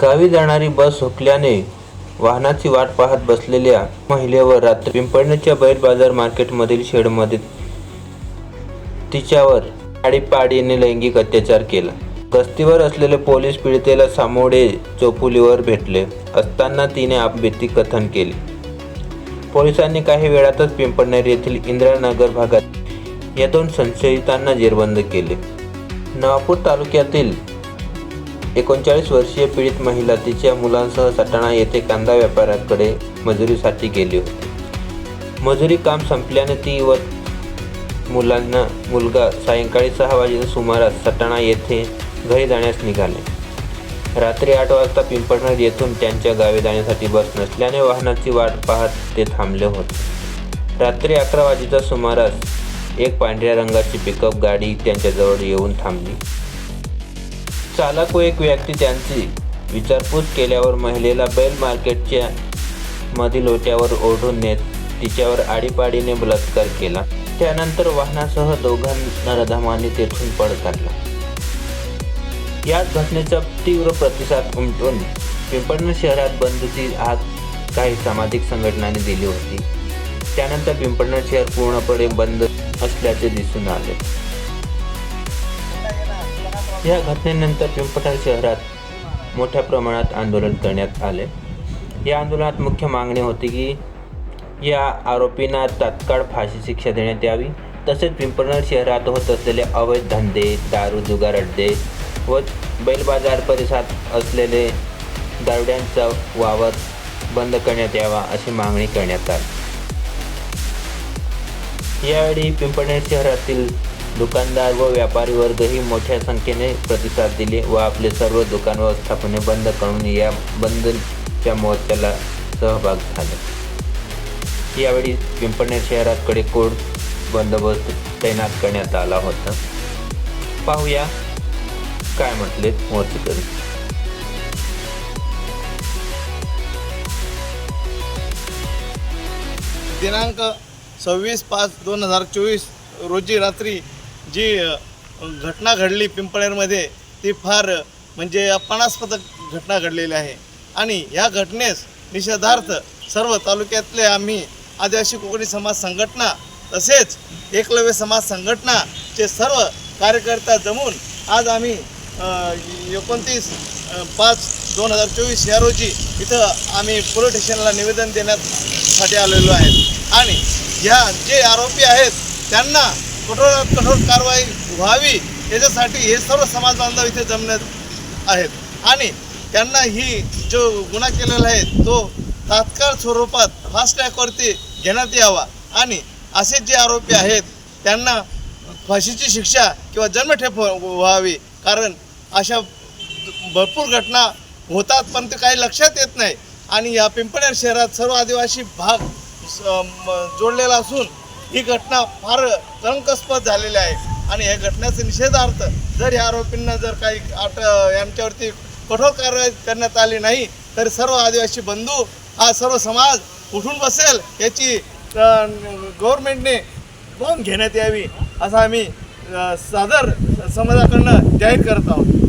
गावी जाणारी बस हुकल्याने वाहनाची वाट पाहत बसलेल्या महिलेवर रात्री पिंपळण्याच्या बैल बाजार मार्केटमधील शेडमध्ये तिच्यावर आडीपाडीने लैंगिक अत्याचार केला. गस्तीवर असलेले पोलीस पीडितेला सामोडे चोपुलीवर भेटले असताना तिने आपबीती कथन केले. पोलिसांनी काही वेळातच पिंपळनेर येथील इंदिरानगर भागात या दोन संशयितांना जेरबंद केले. नवापूर तालुक्यातील एकोणचाळीस वर्षीय पीडित महिला तिच्या मुलांसह सटाणा येथे कांदा व्यापाऱ्याकडे मजुरीसाठी गेली होती. मजुरी काम संपल्याने ती व मुलांना मुलगा सायंकाळी सहा वाजेच्या सुमारास सटाणा येथे घरी जाण्यास निघाले. रात्री आठ वाजता पिंपळनेर येथून त्यांच्या गावी जाण्यासाठी बस नसल्याने वाहनाची वाट पाहत ते थांबले होते. रात्री अकरा वाजेच्या सुमारास एक पांढऱ्या रंगाची पिकअप गाडी त्यांच्याजवळ येऊन थांबली. चालक व एक व्यक्ती त्यांची विचारपूस केल्यावर महिलेला बैल मार्केटच्या मधील ओट्यावर ओढून नेत तिच्यावर आडीपाडीने बलात्कार केला. त्यानंतर वाहनासह दोघांना रधामाने तेथून पळ काढला. याच घटनेचा तीव्र प्रतिसाद उमटून पिंपळनेर शहरात बंदची हाक काही सामाजिक संघटनांनी दिली होती. त्यानंतर पिंपळनेर शहर पूर्णपणे बंद असल्याचे दिसून आले. या घटनेनंतर पिंपळनेर शहरात मोठ्या प्रमाणात आंदोलन करण्यात आले. या आंदोलनात मुख्य मागणी होती की या आरोपींना तात्काळ फाशी शिक्षा देण्यात यावी. तसेच पिंपळनेर शहरात होत असलेले अवैध धंदे दारू जुगार अड्डे व बैलबाजार परिसरात असलेले दारुड्यांचा वावर बंद करण्यात यावा अशी मागणी करण्यात आली. यावेळी पिंपळनेर शहरातील दुकानदार व व्यापारी वर्गही मोठ्या संख्येने प्रतिसाद दिले व आपले सर्व दुकान व्यवस्थापने बंद करून या बंदच्या मोर्चाला सहभाग झाले. यावेळी पिंपळनेर शहरात कोड बंदोबस्त तैनात करण्यात आला होता. पाहूया काय म्हटले मोर्चेकरी. दिनांक सव्वीस पाच दोन हजार चोवीस रोजी रात्री जी घटना घडली पिंपळेरमध्ये ती फार म्हणजे अपमानास्पद घटना घडलेली आहे. आणि या घटनेस निषेधार्थ सर्व तालुक्यातले आम्ही आदिवासी कोकणी समाज संघटना तसेच एकलव्य समाज संघटनाचे सर्व कार्यकर्ता जमून आज आम्ही एकोणतीस पाच दोन हजार चोवीस या रोजी इथं आम्ही पोलीस स्टेशनला निवेदन देण्यासाठी आलेलो आहे. आणि ह्या जे आरोपी आहेत त्यांना कठोर कठोर कारवाई व्हावी याच्यासाठी हे सर्व समाज बांधव इथे जमण्यात आहेत. आणि त्यांना ही जो गुन्हा केलेला आहे तो तात्काळ स्वरूपात फास्ट ट्रॅकवरती घेण्यात यावा. आणि असे जे आरोपी आहेत त्यांना फाशीची शिक्षा किंवा जन्मठेप व्हावी. कारण अशा भरपूर घटना होतात पण ते काही लक्षात येत नाही. आणि या पिंपळनेर शहरात सर्व आदिवासी भाग स- म- जोडलेला असून ही घटना फार कलंकास्पद झालेली आहे. आणि या घटनेचा निषेधार्थ जर या आरोपींना जर काही आट यांच्यावरती कठोर कारवाई करण्यात आली नाही तर सर्व आदिवासी बंधू हा सर्व समाज उठून बसेल याची गव्हर्नमेंटने नोंद घेण्यात यावी असं आम्ही सादर समाजाकडनं जाहीर करत आहोत.